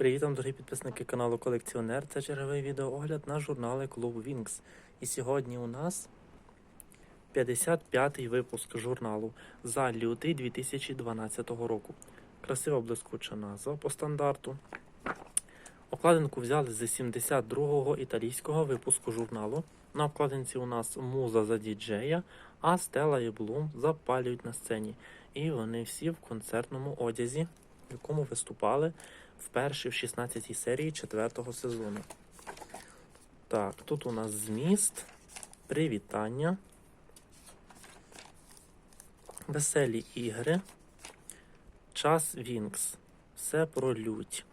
Привіт вам, дорогі підписники каналу Колекціонер. Це черговий відеоогляд на журнали Клуб Вінкс. І сьогодні у нас 55-й випуск журналу за лютий 2012 року. Красива блискуча назва по стандарту. Обкладинку взяли з 72-го італійського випуску журналу. На обкладинці у нас муза за діджея, а Стелла і Блум запалюють на сцені. І вони всі в концертному одязі, в якому виступали вперше в 16-й серії 4-го сезону. Так, тут у нас зміст, привітання, веселі ігри, час Вінкс. Все про лють.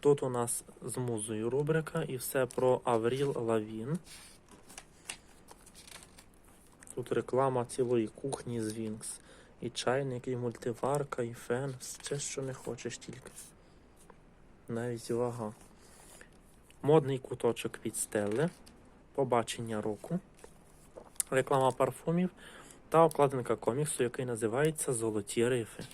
Тут у нас з музою рубрика і все про Авріл Лавін. Тут реклама цілої кухні з Вінкс. І чайник, і мультиварка, і фен. Все, що не хочеш тільки. Навіть вага. Модний куточок від стели. Побачення року. Реклама парфумів та обкладинка коміксу, який називається Золоті рифи.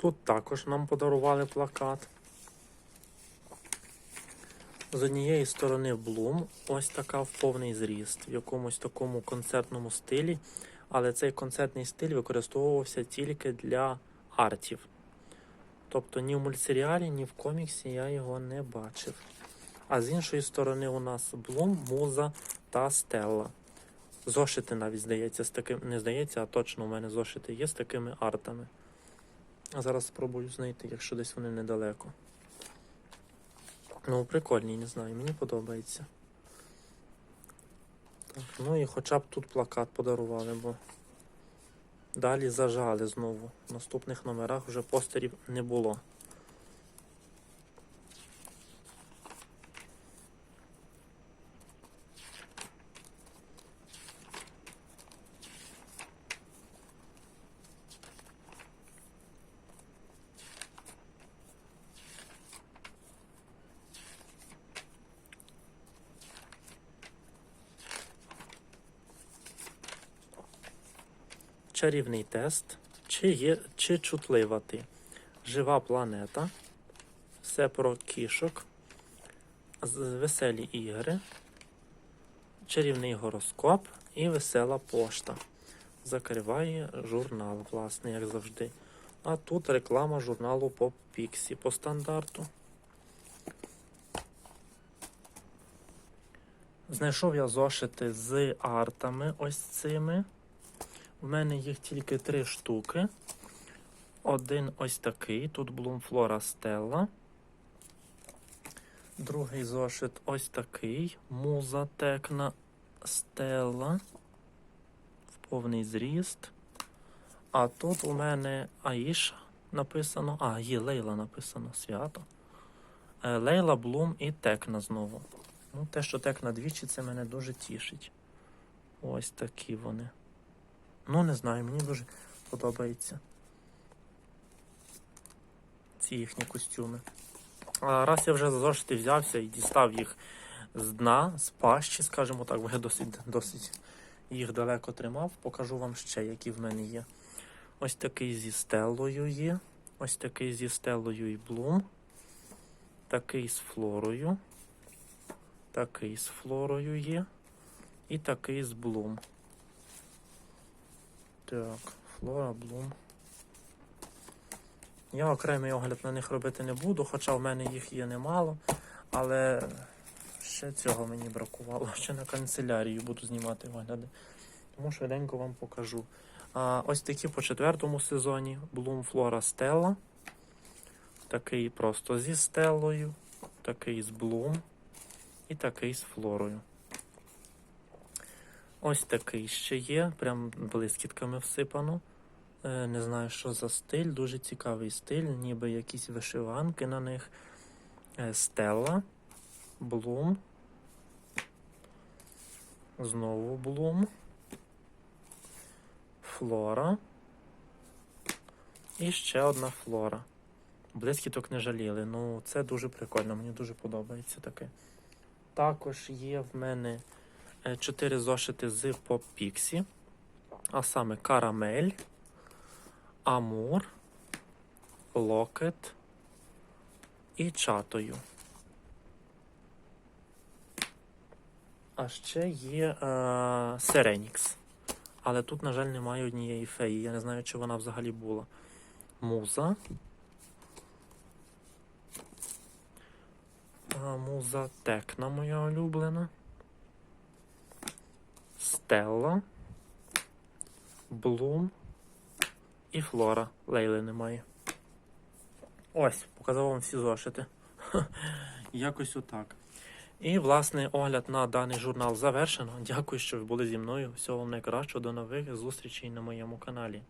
Тут також нам подарували плакат. З однієї сторони Блум, ось така в повний зріст, в якомусь такому концертному стилі, але цей концертний стиль використовувався тільки для артів. Тобто ні в мультсеріалі, ні в коміксі я його не бачив. А з іншої сторони у нас Блум, Муза та Стелла. Зошити навіть здається, з таким, не здається, а точно у мене зошити є з такими артами. А зараз спробую знайти, якщо десь вони недалеко. Ну, прикольні, не знаю, мені подобається. Так, ну і хоча б тут плакат подарували, бо далі зажали знову. В наступних номерах вже постерів не було. Чарівний тест. Чи є чи чутлива ти? Жива планета. Все про кішок. Веселі ігри. Чарівний гороскоп і весела пошта. Закриває журнал, власне, як завжди. А тут реклама журналу по Піксі по стандарту. Знайшов я зошити з артами ось цими. У мене їх тільки три штуки. Один ось такий, тут Блумфлора Стелла. Другий зошит ось такий. Муза Текна Стелла. В повний зріст. А тут у мене Аїша написано. А, є Лейла написано свято. Е, Лейла, Блум і Текна знову. Ну, те, що Текна двічі, це мене дуже тішить. Ось такі вони. Ну, не знаю, мені дуже подобається. Ці їхні костюми. А раз я вже за зошити взявся і дістав їх з дна, з пащі, скажімо так, бо я досить, досить їх далеко тримав. Покажу вам ще, які в мене є. Ось такий зі стелою є. Ось такий зі стелою і блум. Такий з флорою. Такий з флорою є. І такий з блум. Так, Флора Блум. Я окремий огляд на них робити не буду, хоча в мене їх є немало. Але ще цього мені бракувало. Ще на канцелярію буду знімати огляди. Тому швиденько вам покажу. А, ось такі по четвертому сезоні Bloom Flora Stella. Такий просто зі стеллою, такий з Bloom і такий з флорою. Ось такий ще є, прям блискітками всипано. Е, Не знаю, що за стиль, дуже цікавий стиль, ніби якісь вишиванки на них. Е, Стелла, Блум. Знову Блум. Флора. І ще одна флора. Блискіток не жаліли. Ну, це дуже прикольно, мені дуже подобається таке. Також є в мене 4 зошити з Pixie, а саме Карамель, Амур, Локет і чатою. А ще є е, Серенікс. Але тут, на жаль, немає однієї феї. Я не знаю, чи вона взагалі була. Муза. А, муза Текна моя улюблена. Стелла. Блум. І Флора. Лейли немає. Ось, показав вам всі зошити. Якось отак. І, власне, огляд на даний журнал завершено. Дякую, що ви були зі мною. Всього вам найкращого. До нових зустрічей на моєму каналі.